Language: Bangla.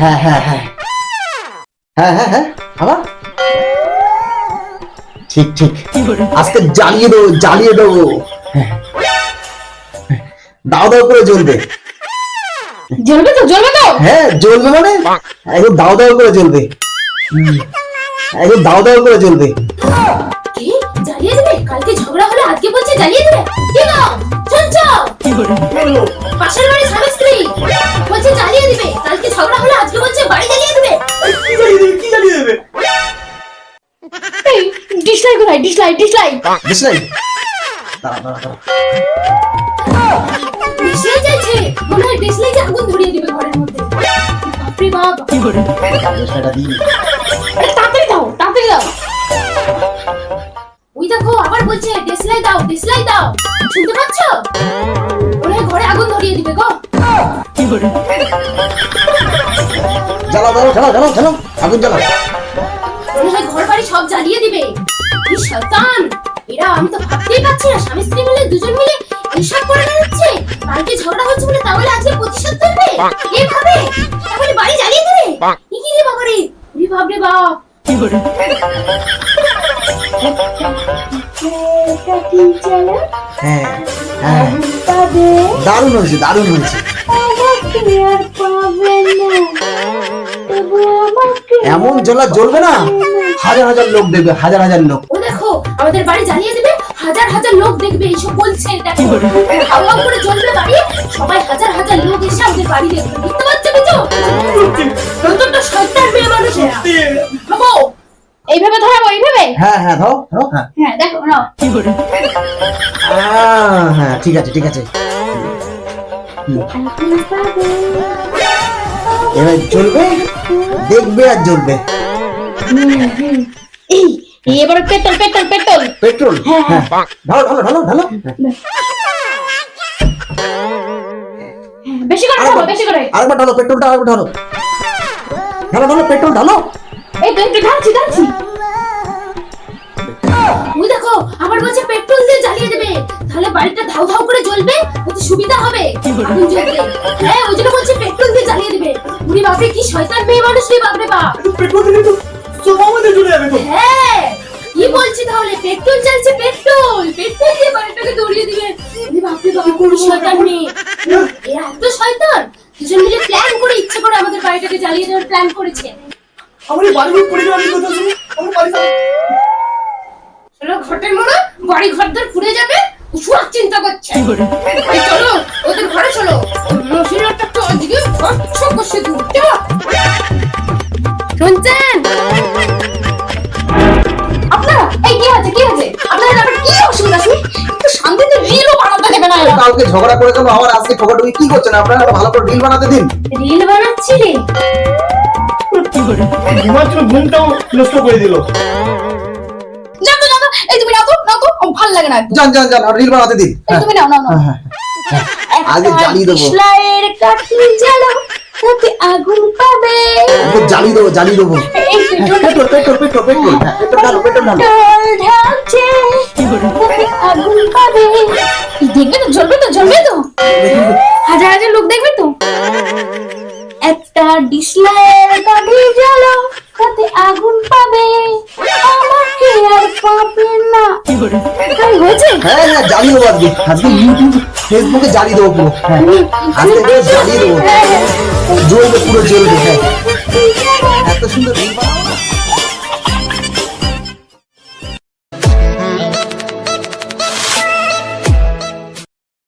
হ্যাঁ হ্যাঁ হ্যাঁ। হ্যাঁ হ্যাঁ হ্যাঁ আবার ঠিক ঠিক। আজকে জ্বালিয়ে দেবো জ্বালিয়ে দেবো। হ্যাঁ। দাও দাও করে জ্বলবে। জ্বলবে তো জ্বলবে তো? হ্যাঁ জ্বলবে মানে? একদম দাও দাও করে জ্বলবে। একদম দাও দাও করে জ্বলবে। জ্বালিয়ে দেবে? কালকে ঝগড়া হলে আজকে বলছে জ্বালিয়ে দেবে? কি গো? শুনছো পাশের বাড়ি স্বামী স্ত্রী। বলছে জ্বালিয়ে দিবে। কালকে ঝগড়া হলে আজকে ডিসলাইক কোথায় ডিসলাইক ডিসলাইক ডিসলাইক মনে হয় আগুন ধরিয়ে দিবে ঘরের মধ্যে। বাপরে বাপ। সেটা দিই তাড়াতাড়ি দাও তাড়াতাড়ি দাও। ওই দেখো আবার বলছে ডিসলাইক দাও ডিসলাইক দাও। শুনতে পাচ্ছ? ঘরে আগুন ধরিয়ে দিবে গো। জ্বালাও জ্বালাও জ্বালাও জ্বালাও জ্বালাও। আগুন জ্বালাও। ঘর বাড়ি সব জ্বালিয়ে দিবে। শয়তান এরা আমি তো ভাবতেই পারছি না স্বামী স্ত্রী মিলে দুজন মিলে করে কালকে ঝগড়া হচ্ছে বলে তাহলে আজকে প্রতিশোধ এভাবে তাহলে বাড়ি জ্বালিয়ে দেবে? কি কি রে বাবা রে রে বাপ। রে বাপ হ্যাঁ হ্যাঁ। দারুণ হয়েছে দারুণ হয়েছে। এমন জ্বলা জ্বলবে না? হাজার হাজার লোক দেখবে হাজার হাজার লোক। ও দেখো আমাদের বাড়ি জ্বালিয়ে দেবে হাজার হাজার লোক দেখবে এইসব বলছে দেখো হাওয়া করে জ্বলবে বাড়ি সবাই হাজার হাজার লোক এসে আমাদের বাড়ি দেখবে। বুঝতে পারছ কিছু? নতুনটা শয়তান মেয়ে মানুষেরা ভাবো। এইভাবে ধরাবো এইভাবে? হ্যাঁ হ্যাঁ ধরো ধরো হ্যাঁ। হ্যাঁ দেখো নাও। আহ, হ্যাঁ ঠিক আছে ঠিক আছে। এবার জ্বলবে? দেখবে আর জ্বলবে। এই পেট্রোল পেট্রোল পেট্রোল। পেট্রোল? হ্যাঁ, হ্যাঁ। ঢালো ঢালো ঢালো ঢালো। বেশি করে খাব বেশি করে। আরেকবার ঢালো পেট্রোলটা আরেকবার ঢালো। ঢালো ঢালো পেট্রোল ঢালো। এই তো একটু ঢালছি ঢালছি। ওই দেখো আবার বলছে পেট্রোল দিয়ে জ্বালিয়ে দেবে। তাহলে বাড়িটা ধাউ ধাউ করে জ্বলবে ওতে সুবিধা হবে। আগুন জ্বলতে হ্যাঁ ওই জন্য উনি বাপরে কি শয়তান মেয়ে মানুষ রে বাপরে বাপ। পেট্রোল দিলে তো সব আমাদের চলে যাবে তো। হ্যাঁ কি বলছি তাহলে? পেট্রোল চাইছে পেট্রোল। পেট্রোল দিয়ে বাড়িটাকে দৌড়িয়ে দিবে। বাপরে বাপ কোন শয়তান মেয়ে? এরা এত শয়তান। দুজন মিলে প্ল্যান করে ইচ্ছে করে আমাদের বাড়িটাকে জ্বালিয়ে দেওয়ার প্ল্যান করেছে। আমার বাড়ির পড়ে আমি কোথাও শুনি আমার বাড়ি ঘটের মনে বাড়ি ঘরদর পুড়ে যাবে। উসুয়ার চিন্তা করছে। এই চলো ওদের ঘরে চলো। মশিনাটা তো আজকে কষ্ট কষে দিতে শুনছেন আপনারা এই কি আছে কি আছে? আপনাদের আবার কি অসুবিধা আছে একটু শান্তিতে রিলও বানাতে দেবে না কালকে ঝগড়া করে গেল আবার আজকে ঠোকাটুকি কি করছেন আপনারা ভালো করে রিল বানাতে দিন। রিল বানাচ্ছি রে ঘুমটাও নষ্ট করে দিল। ভালো লাগে না একদম। যান যান যান রিল বানাতে দিন। এই তুমি নাও নাও নাও। হ্যাঁ, হ্যাঁ, হ্যাঁ। আগে জ্বালিয়ে দেবো। ডিসলাইয়ের কাঠি জ্বালাও তাতে আগুন পাবে। ওকে জ্বালিয়ে দেবো জ্বালিয়ে দেবো। এই petrol petrol petrol petrol petrol হ্যাঁ পেট্রোল ঢালো পেট্রোল ঢালো পেট্রোল ঢালছে তাতে আগুন পাবে। এই দেখবে তো জ্বলবে তো জ্বলবে তো। হাজার হাজার লোক দেখবে তো। একটা ডিসলাইয়ের কাঠি জ্বালাও হ্যাঁ হ্যাঁ জ্বালিয়ে দেবো আজকে। আজকে ইউটিউব ফেসবুকে জ্বালিয়ে দেবো পুরো। হ্যাঁ আজকে পুরো জ্বালিয়ে দেবো। জ্বলবে পুরো জ্বলবে হ্যাঁ। এত সুন্দর